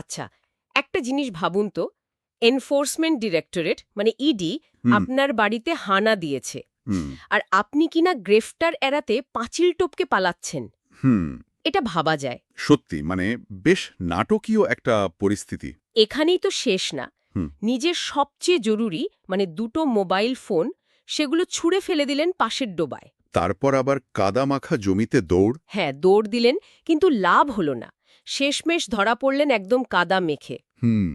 আচ্ছা একটা জিনিস ভাবুন তো এনফোর্সমেন্ট ডিরেক্টরেট মানে ইডি আপনার বাড়িতে হানা দিয়েছে। আর আপনি কিনা গ্রেফতার এড়াতে পাঁচিল টপকে পালাচ্ছেন? এটা ভাবা যায়। সত্যি মানে বেশ নাটকীয় একটা পরিস্থিতি। এখানেই তো শেষ না। নিজের সবচেয়ে জরুরি মানে দুটো মোবাইল ফোন সেগুলো ছুঁড়ে ফেলে দিলেন পাশের ডোবায়। তারপর আবার কাদামাখা জমিতে দৌড়? হ্যাঁ দৌড় দিলেন কিন্তু লাভ হলো না। শেষমেশ ধরা পড়লেন একদম কাদা মেখে। হুম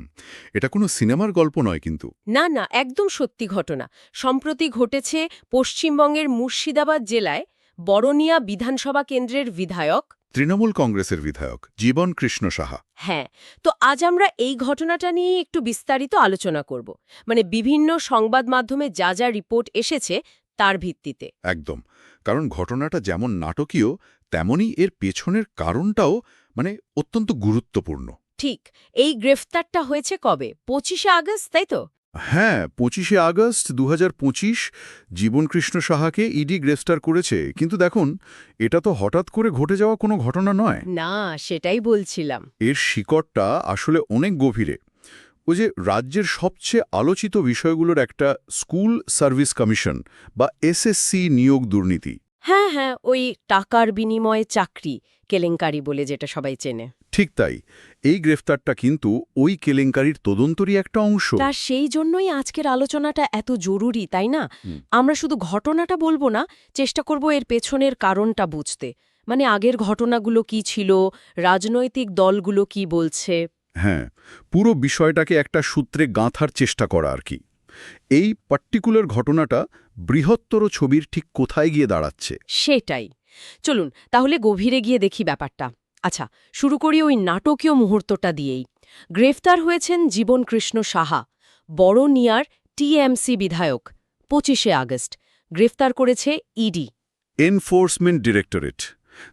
এটা কোনো সিনেমার গল্প নয় কিন্তু। না না একদম সত্যি ঘটনা। সম্প্রতি ঘটেছে পশ্চিমবঙ্গের মুর্শিদাবাদ জেলায় বরনিয়া বিধানসভা কেন্দ্রের বিধায়ক। তৃণমূল কংগ্রেসের বিধায়ক জীবন কৃষ্ণ সাহা। হ্যাঁ তো আজ আমরা এই ঘটনাটা নিয়ে একটু বিস্তারিত আলোচনা করব। মানে বিভিন্ন সংবাদ মাধ্যমে যা যা রিপোর্ট এসেছে তার ভিত্তিতে। একদম কারণ ঘটনাটা যেমন নাটকীয় তেমনই এর পেছনের কারণটাও মানে অত্যন্ত গুরুত্বপূর্ণ। ঠিক এই গ্রেফতারটা হয়েছে কবে? পঁচিশে আগস্ট তাই তো? হ্যাঁ পঁচিশে আগস্ট দু হাজার পঁচিশ জীবনকৃষ্ণ সাহাকে ইডি গ্রেফতার করেছে। কিন্তু দেখুন এটা তো হঠাৎ করে ঘটে যাওয়া কোনো ঘটনা নয়। না সেটাই বলছিলাম। এর শিকড়টা আসলে অনেক গভীরে। ওই যে রাজ্যের সবচেয়ে আলোচিত বিষয়গুলোর একটা স্কুল সার্ভিস কমিশন বা এসএসসি নিয়োগ দুর্নীতি। হ্যাঁ হ্যাঁ ওই টাকার বিনিময়ে চাকরি কেলেঙ্কারি বলে যেটা সবাই চেনে। ঠিক তাই। এই গ্রেফতারটা কিন্তু ওই কেলেঙ্কারির তদন্তরই একটা অংশ। তা সেই জন্যই আজকের আলোচনাটা এত জরুরি তাই না? আমরা শুধু ঘটনাটা বলব না চেষ্টা করব এর পেছনের কারণটা বুঝতে। মানে আগের ঘটনাগুলো কি ছিল রাজনৈতিক দলগুলো কি বলছে? হ্যাঁ পুরো বিষয়টাকে একটা সূত্রে গাঁথার চেষ্টা করা আর কি। এই পার্টিকুলার ঘটনাটা বৃহত্তর ছবির ঠিক কোথায় গিয়ে দাঁড়াচ্ছে? সেটাই। চলুন তাহলে গভীরে গিয়ে দেখি ব্যাপারটা। আচ্ছা শুরু করি ওই নাটকীয় মুহূর্তটা দিয়েই। গ্রেফতার হয়েছেন জীবনকৃষ্ণ সাহা বড়নিয়ার টিএমসি বিধায়ক পঁচিশে আগস্ট। গ্রেফতার করেছে ইডি এনফোর্সমেন্ট ডিরেক্টরেট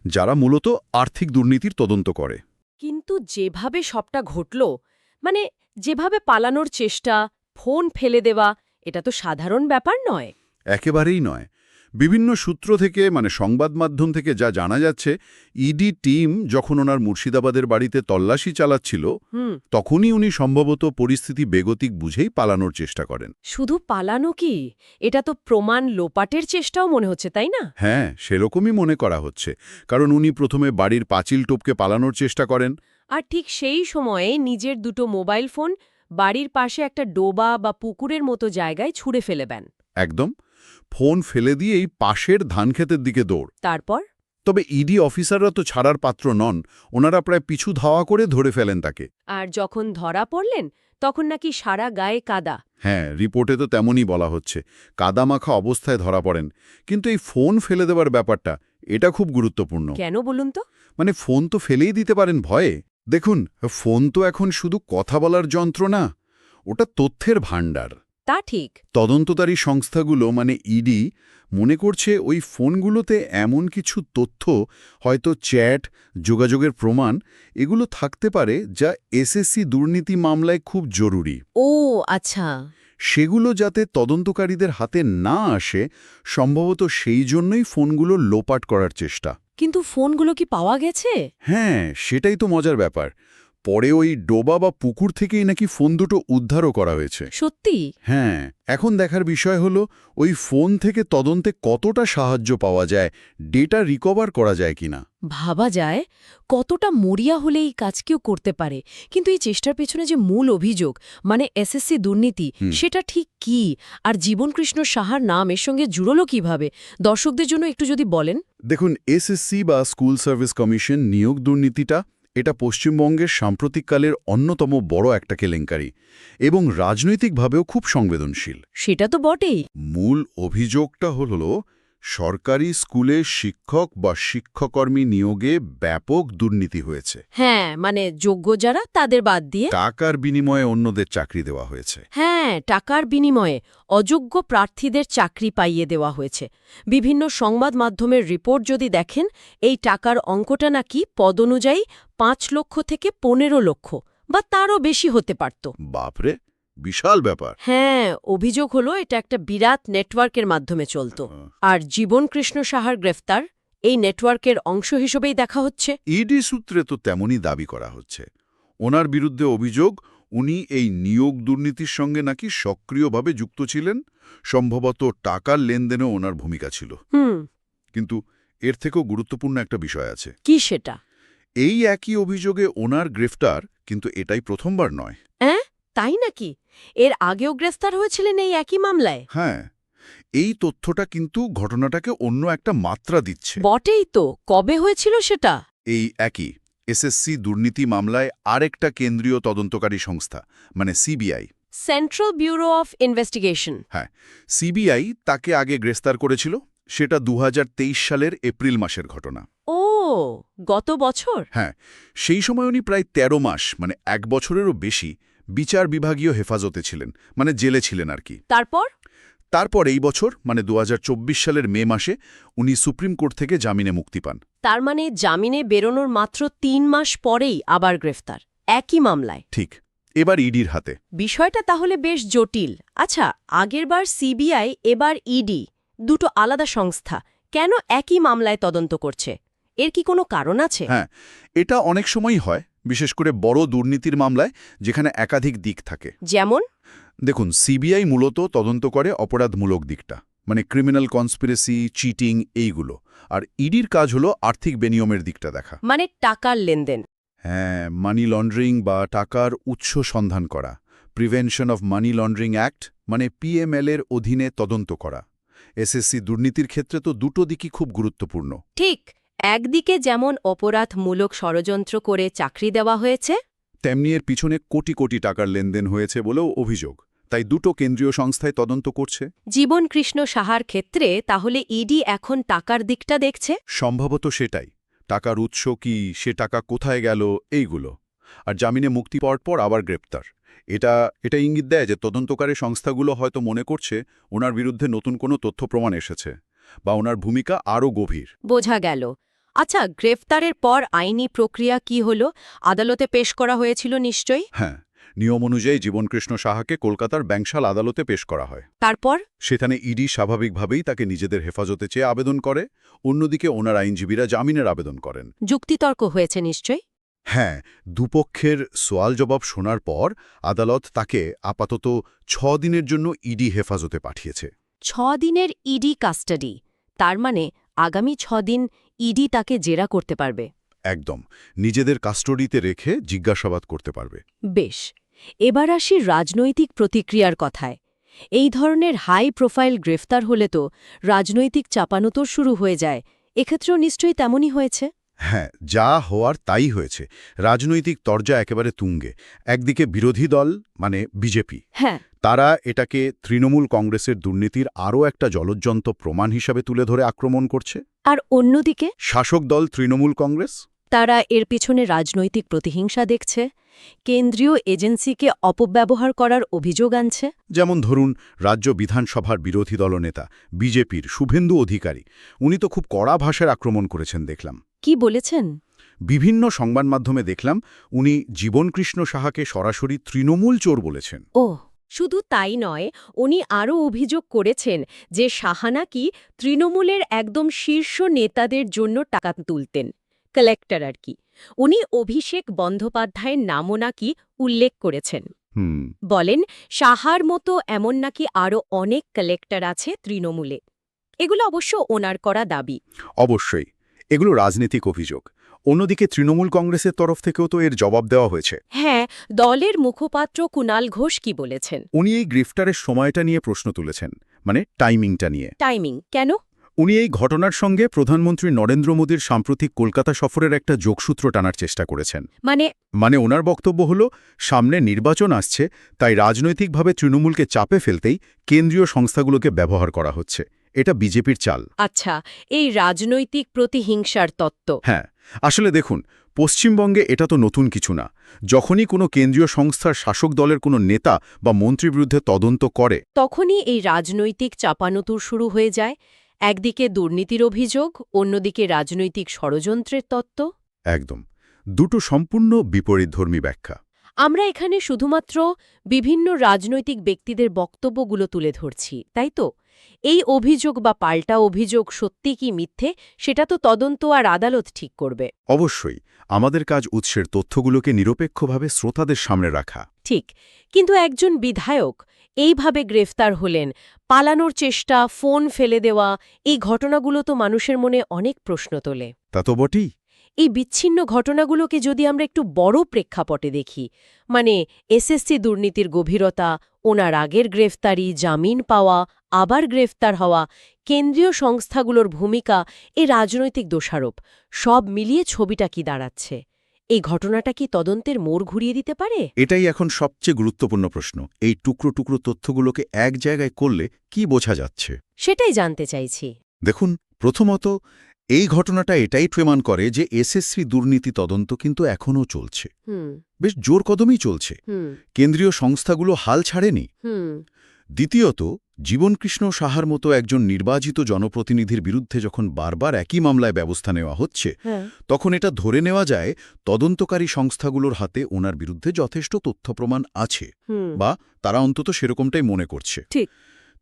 যারা মূলত আর্থিক দুর্নীতির তদন্ত করে। কিন্তু যেভাবে সবটা ঘটল মানে যেভাবে পালানোর চেষ্টা ফোন ফেলে দেওয়া এটা তো সাধারণ ব্যাপার নয়। একেবারেই নয়। বিভিন্ন সূত্র থেকে মানে সংবাদ মাধ্যম থেকে যা জানা যাচ্ছে ইডি টিম যখন ওনার মুর্শিদাবাদের বাড়িতে তল্লাশি চালাচ্ছিল তখনই উনি সম্ভবত পরিস্থিতি বেগতিক বুঝেই পালানোর চেষ্টা করেন। শুধু পালানো কি? এটা তো প্রমাণ লোপাটের চেষ্টাও মনে হচ্ছে তাই না? হ্যাঁ সেরকমই মনে করা হচ্ছে। কারণ উনি প্রথমে বাড়ির পাঁচিল টপকে পালানোর চেষ্টা করেন। আর ঠিক সেই সময়ে নিজের দুটো মোবাইল ফোন বাড়ির পাশে একটা ডোবা বা পুকুরের মতো জায়গায় ছুঁড়ে ফেলে দেন। একদম। ফোন ফেলে দিয়েই পাশের ধানক্ষেতের দিকে দৌড়। তারপর? তবে ইডি অফিসাররা তো ছাড়ার পাত্র নন ওনারা প্রায় পিছু ধাওয়া করে ধরে ফেলেন তাকে। আর যখন ধরা পড়লেন তখন নাকি সারা গায়ে কাদা। হ্যাঁ রিপোর্টে তো তেমনই বলা হচ্ছে। কাদামাখা অবস্থায় ধরা পড়েন। কিন্তু এই ফোন ফেলে দেওয়ার ব্যাপারটা এটা খুব গুরুত্বপূর্ণ। কেন বলুন তো? মানে ফোন তো ফেলেই দিতে পারেন ভয়ে। দেখুন ফোন তো এখন শুধু কথা বলার যন্ত্র না ওটা তথ্যের ভাণ্ডার। তা ঠিক। তদন্তকারী সংস্থাগুলো মানে ইডি মনে করছে ওই ফোনগুলোতে এমন কিছু তথ্য হয়তো চ্যাট যোগাযোগের প্রমাণ এগুলো থাকতে পারে যা এসএসসি দুর্নীতি মামলায় খুব জরুরি। ও আচ্ছা। সেগুলো যাতে তদন্তকারীদের হাতে না আসে সম্ভবত সেই জন্যই ফোনগুলো লোপাট করার চেষ্টা। কিন্তু ফোনগুলো কি পাওয়া গেছে? হ্যাঁ সেটাই তো মজার ব্যাপার। পরে ওই ডোবা বা পুকুর থেকেই নাকি ফোন দুটো উদ্ধারও করা হয়েছে। সত্যি? হ্যাঁ এখন দেখার বিষয় হলো ওই ফোন থেকে তদন্তে কতটা সাহায্য পাওয়া যায় ডেটা রিকভার করা যায় কিনা? ভাবা যায় কতটা মরিয়া হলে এই কাজ কেউ করতে পারে। কিন্তু এই চেষ্টার পেছনে যে মূল অভিযোগ মানে এসএসসি দুর্নীতি সেটা ঠিক কি? আর জীবনকৃষ্ণ সাহার নাম এর সঙ্গে জুড়ল কীভাবে? দর্শকদের জন্য একটু যদি বলেন। দেখুন এসএসসি বা স্কুল সার্ভিস কমিশন নিয়োগ দুর্নীতিটা এটা পশ্চিমবঙ্গের সাম্প্রতিককালের অন্যতম বড় একটা কেলেঙ্কারি এবং রাজনৈতিকভাবেও খুব সংবেদনশীল। সেটা তো বটেই। মূল অভিযোগটা হল সরকারি স্কুলে শিক্ষক বা শিক্ষকর্মী নিয়োগে ব্যাপক দুর্নীতি হয়েছে। হ্যাঁ মানে যোগ্য যারা তাদের বাদ দিয়ে টাকার বিনিময়ে অন্যদের চাকরি দেওয়া হয়েছে। হ্যাঁ টাকার বিনিময়ে অযোগ্য প্রার্থীদের চাকরি পাইয়ে দেওয়া হয়েছে। বিভিন্ন সংবাদ মাধ্যমের রিপোর্ট যদি দেখেন এই টাকার অঙ্কটা নাকি পদ অনুযায়ী পাঁচ লক্ষ থেকে পনেরো লক্ষ বা তারও বেশি হতে পারত। বাপরে! বিশাল ব্যাপার। হ্যাঁ অভিযোগ হলো এটা একটা বিরাট নেটওয়ার্কের মাধ্যমে চলত। আর জীবন কৃষ্ণ সাহার গ্রেফতার এই নেটওয়ার্কের অংশ হিসেবেই দেখা হচ্ছে। ইডি সূত্রে তো তেমনই দাবি করা হচ্ছে। ওনার বিরুদ্ধে অভিযোগ উনি এই নিয়োগ দুর্নীতির সঙ্গে নাকি সক্রিয়ভাবে যুক্ত ছিলেন সম্ভবত টাকার লেনদেনে ওনার ভূমিকা ছিল। কিন্তু এর থেকেও গুরুত্বপূর্ণ একটা বিষয় আছে। কি সেটা? এই একই অভিযোগে ওনার গ্রেফতার কিন্তু এটাই প্রথমবার নয়। তাই নাকি? এর আগেও গ্রেফতার হয়েছিলেন এই একই মামলায়। হ্যাঁ এই তথ্যটা কিন্তু ঘটনাটাকে অন্য একটা মাত্রা দিচ্ছে। বটেই তো কবে হয়েছিল সেটা? এই একই এসএসসি দুর্নীতি মামলায় আরেকটা কেন্দ্রীয় তদন্তকারী সংস্থা মানে CBI. Central bureau of investigation. হ্যাঁ সিবিআই তাকে আগে গ্রেফতার করেছিল সেটা দু হাজার তেইশ সালের এপ্রিল মাসের ঘটনা। ও গত বছর? হ্যাঁ সেই সময় উনি প্রায় ১৩ মাস মানে এক বছরেরও বেশি বিচার বিভাগীয় হেফাজতে ছিলেন মানে জেলে ছিলেন আর কি। তারপর? তারপর এই বছর মানে দু হাজার চব্বিশ সালের মে মাসে উনি সুপ্রিম কোর্ট থেকে জামিনে মুক্তি পান। তার মানে জামিনে বেরোনোর মাত্র তিন মাস পরেই আবার গ্রেফতার। একই মামলায়। ঠিক। এবার ইডির হাতে। বিষয়টা তাহলে বেশ জটিল। আচ্ছা আগেরবার সিবিআই এবার ইডি দুটো আলাদা সংস্থা কেন একই মামলায় তদন্ত করছে? এর কি কোনো কারণ আছে? হ্যাঁ এটা অনেক সময়ই হয় বিশেষ করে বড় দুর্নীতির মামলায় যেখানে একাধিক দিক থাকে। যেমন? দেখুন সিবিআই মূলত তদন্ত করে অপরাধমূলক দিকটা মানে ক্রিমিনাল কনস্পিরেসি চিটিং এইগুলো। আর ইডির কাজ হলো আর্থিক বেনিয়মের দিকটা দেখা। মানে টাকার লেনদেন। হ্যাঁ মানি লন্ডারিং বা টাকার উৎস সন্ধান করা। Prevention of money laundering act মানে পিএমএল এর অধীনে তদন্ত করা। এসএসসি দুর্নীতির ক্ষেত্রে তো দুটো দিকই খুব গুরুত্বপূর্ণ। ঠিক একদিকে যেমন অপরাধমূলক ষড়যন্ত্র করে চাকরি দেওয়া হয়েছে তেমনি এর পিছনে কোটি কোটি টাকার লেনদেন হয়েছে বলেও অভিযোগ। তাই দুটো কেন্দ্রীয় সংস্থায় তদন্ত করছে। জীবন কৃষ্ণ সাহার ক্ষেত্রে তাহলে ইডি এখন টাকার দিকটা দেখছে? সম্ভবত সেটাই। টাকার উৎস কি সে টাকা কোথায় গেল এইগুলো। আর জামিনে মুক্তি পাওয়ার পর আবার গ্রেপ্তার। এটা এটা ইঙ্গিত দেয় যে তদন্তকারী সংস্থাগুলো হয়তো মনে করছে ওনার বিরুদ্ধে নতুন কোনো তথ্য প্রমাণ এসেছে বা ওনার ভূমিকা আরও গভীর। বোঝা গেল। আচ্ছা গ্রেফতারের পর আইনি প্রক্রিয়া কি হলো? আদালতে পেশ করা হয়েছিল নিশ্চয়ই? হ্যাঁ নিয়ম অনুযায়ী জীবনকৃষ্ণ সাহাকে কলকাতার ব্যাংশাল আদালতে পেশ করা হয়। তারপর? সেখানে ইডি স্বাভাবিকভাবেই তাকে নিজেদের হেফাজতে চেয়ে আবেদন করে অন্যদিকে ওনার আইনজীবীরা জামিনের আবেদন করেন। যুক্তিতর্ক হয়েছে নিশ্চয়ই? হ্যাঁ দুপক্ষের সোয়াল জবাব শোনার পর আদালত তাকে আপাতত ছ দিনের জন্য ইডি হেফাজতে পাঠিয়েছে। ছ দিনের ইডি কাস্টাডি তার মানে আগামী ছ দিন ইডি তাকে জেরা করতে পারবে। একদম। নিজেদের কাস্টডিতে রেখে জিজ্ঞাসাবাদ করতে পারবে। বেশ। এবার আসি রাজনৈতিক প্রতিক্রিয়ার কথায়। এই ধরনের হাই প্রোফাইল গ্রেফতার হলে তো রাজনৈতিক চাপানোতর শুরু হয়ে যায়। এক্ষেত্রেও নিশ্চয়ই তেমনই হয়েছে। হ্যাঁ যা হওয়ার তাই হয়েছে। রাজনৈতিক তরজা একেবারে তুঙ্গে। একদিকে বিরোধী দল মানে বিজেপি। হ্যাঁ। তারা এটাকে তৃণমূল কংগ্রেসের দুর্নীতির আরও একটা জলজ্জন্ত প্রমাণ হিসাবে তুলে ধরে আক্রমণ করছে। আর অন্যদিকে শাসক দল তৃণমূল কংগ্রেস? তারা এর পিছনে রাজনৈতিক প্রতিহিংসা দেখছে কেন্দ্রীয় এজেন্সিকে অপব্যবহার করার অভিযোগ আনছে। যেমন ধরুন রাজ্য বিধানসভার বিরোধী দলনেতা বিজেপির শুভেন্দু অধিকারী উনি তো খুব কড়া ভাষার আক্রমণ করেছেন দেখলাম। কি বলেছেন? বিভিন্ন সংবাদ মাধ্যমে দেখলাম উনি জীবনকৃষ্ণ সাহাকে সরাসরি তৃণমূল চোর বলেছেন। ও শুধু তাই নয় উনি আরও অভিযোগ করেছেন যে সাহানা কি তৃণমূলের একদম শীর্ষ নেতাদের জন্য টাকা তুলতেন কালেক্টর আর কি। উনি অভিষেক বন্দ্যোপাধ্যায়ের নামও নাকি উল্লেখ করেছেন। বলেন সাহার মতো এমন নাকি আরও অনেক কালেক্টর আছে তৃণমূলে। এগুলো অবশ্য ওনার করা দাবি। অবশ্যই এগুলো রাজনৈতিক অভিযোগ। অন্যদিকে তৃণমূল কংগ্রেসের তরফ থেকেও তো এর জবাব দেওয়া হয়েছে। হ্যাঁ দলের মুখপাত্র কুণাল ঘোষ কি বলেছেন? উনি এই গ্রেফতারের সময়টা নিয়ে প্রশ্ন তুলেছেন মানে টাইমিংটা নিয়ে। টাইমিং কেন? উনি এই ঘটনার সঙ্গে প্রধানমন্ত্রী নরেন্দ্র মোদীর সাম্প্রতিক কলকাতা সফরের একটা যোগসূত্র টানার চেষ্টা করেছেন। মানে? মানে ওনার বক্তব্য হল সামনে নির্বাচন আসছে তাই রাজনৈতিকভাবে তৃণমূলকে চাপে ফেলতেই কেন্দ্রীয় সংস্থাগুলোকে ব্যবহার করা হচ্ছে। এটা বিজেপির চাল। আচ্ছা এই রাজনৈতিক প্রতিহিংসার তত্ত্ব। হ্যাঁ আসলে দেখুন পশ্চিমবঙ্গে এটা তো নতুন কিছু না। যখনই কোনো কেন্দ্রীয় সংস্থার শাসক দলের কোনো নেতা বা মন্ত্রীর বিরুদ্ধে তদন্ত করে তখনই এই রাজনৈতিক চাপানুতুর শুরু হয়ে যায়। একদিকে দুর্নীতির অভিযোগ অন্যদিকে রাজনৈতিক ষড়যন্ত্রের তত্ত্ব। একদম। দুটো সম্পূর্ণ বিপরীতধর্মী ব্যাখ্যা। আমরা এখানে শুধুমাত্র বিভিন্ন রাজনৈতিক ব্যক্তিদের বক্তব্যগুলো তুলে ধরছি তাই তো? এই অভিযোগ বা পাল্টা অভিযোগ সত্যি কি মিথ্যে সেটা তো তদন্ত আর আদালত ঠিক করবে। অবশ্যই আমাদের কাজ উৎসের তথ্যগুলোকে নিরপেক্ষভাবে শ্রোতাদের সামনে রাখা। ঠিক কিন্তু একজন বিধায়ক এইভাবে গ্রেফতার হলেন পালানোর চেষ্টা ফোন ফেলে দেওয়া এই ঘটনাগুলো তো মানুষের মনে অনেক প্রশ্ন তোলে। তা তো বটেই। এই বিচ্ছিন্ন ঘটনাগুলোকে যদি আমরা একটু বড় প্রেক্ষাপটে দেখি মানে এসএসসি দুর্নীতির গভীরতা ওনার আগের গ্রেফতারি জামিন পাওয়া আবার গ্রেফতার হওয়া কেন্দ্রীয় সংস্থাগুলোর ভূমিকা এ রাজনৈতিক দোষারোপ সব মিলিয়ে ছবিটা কি দাঁড়াচ্ছে? এই ঘটনাটা কি তদন্তের মোড় ঘুরিয়ে দিতে পারে? এটাই এখন সবচেয়ে গুরুত্বপূর্ণ প্রশ্ন। এই টুকরো টুকরো তথ্যগুলোকে এক জায়গায় করলে কি বোঝা যাচ্ছে? সেটাই জানতে চাইছি। দেখুন প্রথমত এই ঘটনাটা এটাই প্রমাণ করে যে এসএসসি দুর্নীতি তদন্ত কিন্তু এখনও চলছে। বেশ জোর কদমই চলছে। কেন্দ্রীয় সংস্থাগুলো হাল ছাড়েনি। দ্বিতীয়ত জীবনকৃষ্ণ সাহার মতো একজন নির্বাচিত জনপ্রতিনিধির বিরুদ্ধে যখন বারবার একই মামলায় ব্যবস্থা নেওয়া হচ্ছে হ্যাঁ। তখন এটা ধরে নেওয়া যায় তদন্তকারী সংস্থাগুলোর হাতে ওনার বিরুদ্ধে যথেষ্ট তথ্য প্রমাণ আছে বা তারা অন্তত সেরকমটাই মনে করছে।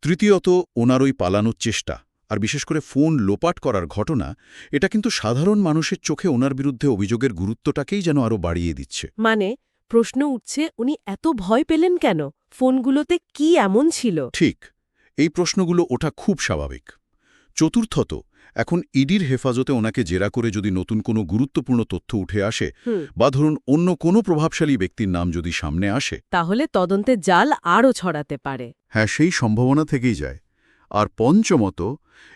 তৃতীয়ত ওনার ওই পালানোর চেষ্টা। আর বিশেষ করে ফোন লোপাট করার ঘটনা এটা কিন্তু সাধারণ মানুষের চোখে ওনার বিরুদ্ধে অভিযোগের গুরুত্বটাকেই যেন আরও বাড়িয়ে দিচ্ছে। মানে প্রশ্ন উঠছে উনি এত ভয় পেলেন কেন? ফোনগুলোতে কি এমন ছিল? ঠিক এই প্রশ্নগুলো ওঠা খুব স্বাভাবিক। চতুর্থত এখন ইডির হেফাজতে ওনাকে জেরা করে যদি নতুন কোনো গুরুত্বপূর্ণ তথ্য উঠে আসে বা ধরুন অন্য কোনো প্রভাবশালী ব্যক্তির নাম যদি সামনে আসে। তাহলে তদন্তে জাল আরও ছড়াতে পারে। হ্যাঁ সেই সম্ভাবনা থেকেই যায়। আর পঞ্চমত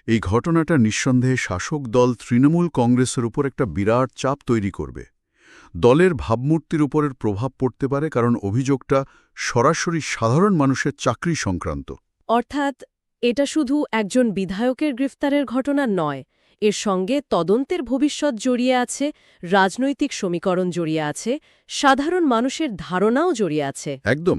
এই ঘটনাটা নিঃসন্দেহে শাসক দল তৃণমূল কংগ্রেসের উপর একটা বিরাট চাপ তৈরি করবে। দলের ভাবমূর্তির উপরের প্রভাব পড়তে পারে কারণ অভিযোগটা সরাসরি সাধারণ মানুষের চাকরি সংক্রান্ত। অর্থাৎ এটা শুধু একজন বিধায়কের গ্রেফতারের ঘটনা নয় এর সঙ্গে তদন্তের ভবিষ্যৎ জড়িয়ে আছে রাজনৈতিক সমীকরণ জড়িয়ে আছে সাধারণ মানুষের ধারণাও জড়িয়ে আছে। একদম।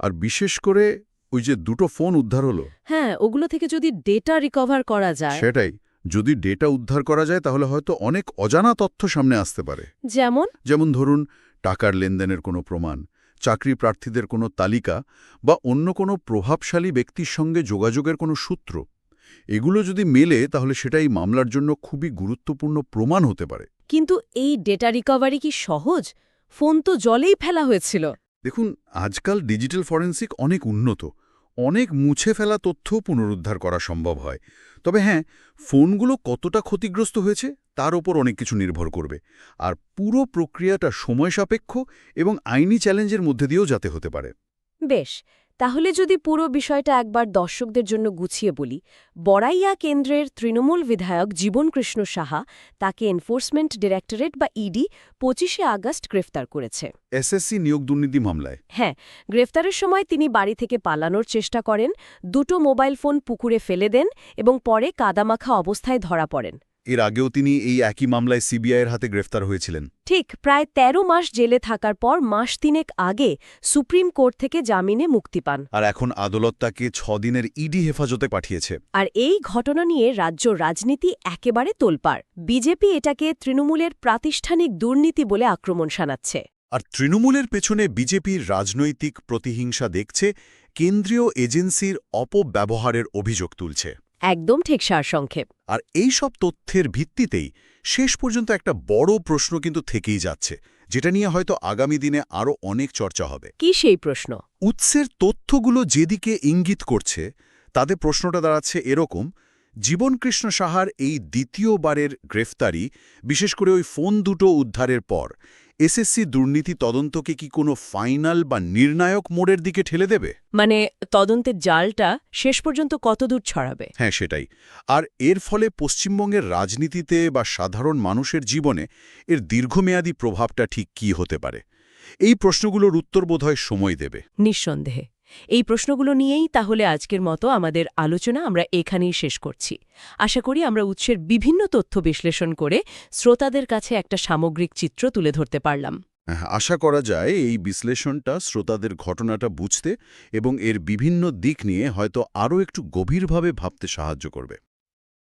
আর বিশেষ করে ওই যে দুটো ফোন উদ্ধার হলো। হ্যাঁ ওগুলো থেকে যদি ডেটা রিকভার করা যায়। সেটাই। যদি ডেটা উদ্ধার করা যায় তাহলে হয়তো অনেক অজানা তথ্য সামনে আসতে পারে। যেমন? যেমন ধরুন টাকার লেনদেনের কোনো প্রমাণ চাকরি প্রার্থীদের কোনো তালিকা বা অন্য কোনো প্রভাবশালী ব্যক্তির সঙ্গে যোগাযোগের কোনো সূত্র। এগুলো যদি মেলে তাহলে সেটাই মামলার জন্য খুবই গুরুত্বপূর্ণ প্রমাণ হতে পারে। কিন্তু এই ডেটা রিকভারি কি সহজ? ফোন তো জলেই ফেলা হয়েছিল। দেখুন, আজকাল ডিজিটাল ফরেন্সিক অনেক উন্নত। অনেক মুছে ফেলা তথ্য পুনরুদ্ধার করা সম্ভব হয়। তবে হ্যাঁ ফোনগুলো কতটা ক্ষতিগ্রস্ত হয়েছে তার ওপর অনেক কিছু নির্ভর করবে। আর পুরো প্রক্রিয়াটা সময় সাপেক্ষ এবং আইনি চ্যালেঞ্জের মধ্যে দিয়েও যাতে হতে পারে। বেশ তাহলে যদি পুরো বিষয়টা একবার দর্শকদের জন্য গুছিয়ে বলি বড়াইয়া কেন্দ্রের তৃণমূল বিধায়ক জীবনকৃষ্ণ সাহা তাকে এনফোর্সমেন্ট ডিরেক্টরেট বা ইডি পঁচিশে আগস্ট গ্রেফতার করেছে। এসএসসি নিয়োগ দুর্নীতি মামলায়? হ্যাঁ গ্রেফতারের সময় তিনি বাড়ি থেকে পালানোর চেষ্টা করেন দুটো মোবাইল ফোন পুকুরে ফেলে দেন এবং পরে কাদামাখা অবস্থায় ধরা পড়েন। এর আগেও তিনি এই একই মামলায় সিবিআইয়ের হাতে গ্রেফতার হয়েছিলেন। ঠিক প্রায় ১৩ মাস জেলে থাকার পর মাস তিনেক আগে সুপ্রিম কোর্ট থেকে জামিনে মুক্তি পান। আর এখন আদালত তাকে ছদিনের ইডি হেফাজতে পাঠিয়েছে। আর এই ঘটনা নিয়ে রাজ্য রাজনীতি একেবারে তোলপাড়। বিজেপি এটাকে তৃণমূলের প্রাতিষ্ঠানিক দুর্নীতি বলে আক্রমণ শানাচ্ছে। আর তৃণমূলের পেছনে বিজেপির রাজনৈতিক প্রতিহিংসা দেখছে কেন্দ্রীয় এজেন্সির অপব্যবহারের অভিযোগ তুলছে। একদম ঠিক সারসংক্ষেপ আর এই সব তথ্যের ভিত্তিতেই শেষ পর্যন্ত একটা বড় প্রশ্ন কিন্তু থেকেই যাচ্ছে যেটা নিয়ে হয়তো আগামী দিনে আরও অনেক চর্চা হবে। কি সেই প্রশ্ন? উৎসের তথ্যগুলো যেদিকে ইঙ্গিত করছে তাতে প্রশ্নটা দাঁড়াচ্ছে এরকম জীবনকৃষ্ণ সাহার এই দ্বিতীয়বারের গ্রেফতারি বিশেষ করে ওই ফোন দুটো উদ্ধারের পর এসএসসি দুর্নীতি তদন্তকে কি কোনো ফাইনাল বা নির্ণায়ক মোড়ের দিকে ঠেলে দেবে? মানে তদন্তের জালটা শেষ পর্যন্ত কতদূর ছড়াবে? হ্যাঁ সেটাই। আর এর ফলে পশ্চিমবঙ্গের রাজনীতিতে বা সাধারণ মানুষের জীবনে এর দীর্ঘমেয়াদী প্রভাবটা ঠিক কি হতে পারে? এই প্রশ্নগুলোর উত্তর বোধহয় সময় দেবে। নিঃসন্দেহে। এই প্রশ্নগুলো নিয়েই তাহলে আজকের মতো আমাদের আলোচনা আমরা এখানেই শেষ করছি। আশা করি আমরা উৎসের বিভিন্ন তথ্য বিশ্লেষণ করে শ্রোতাদের কাছে একটা সামগ্রিক চিত্র তুলে ধরতে পারলাম। হ্যাঁ, আশা করা যায় এই বিশ্লেষণটা শ্রোতাদের ঘটনাটা বুঝতে এবং এর বিভিন্ন দিক নিয়ে হয়তো আরও একটু গভীরভাবে ভাবতে সাহায্য করবে।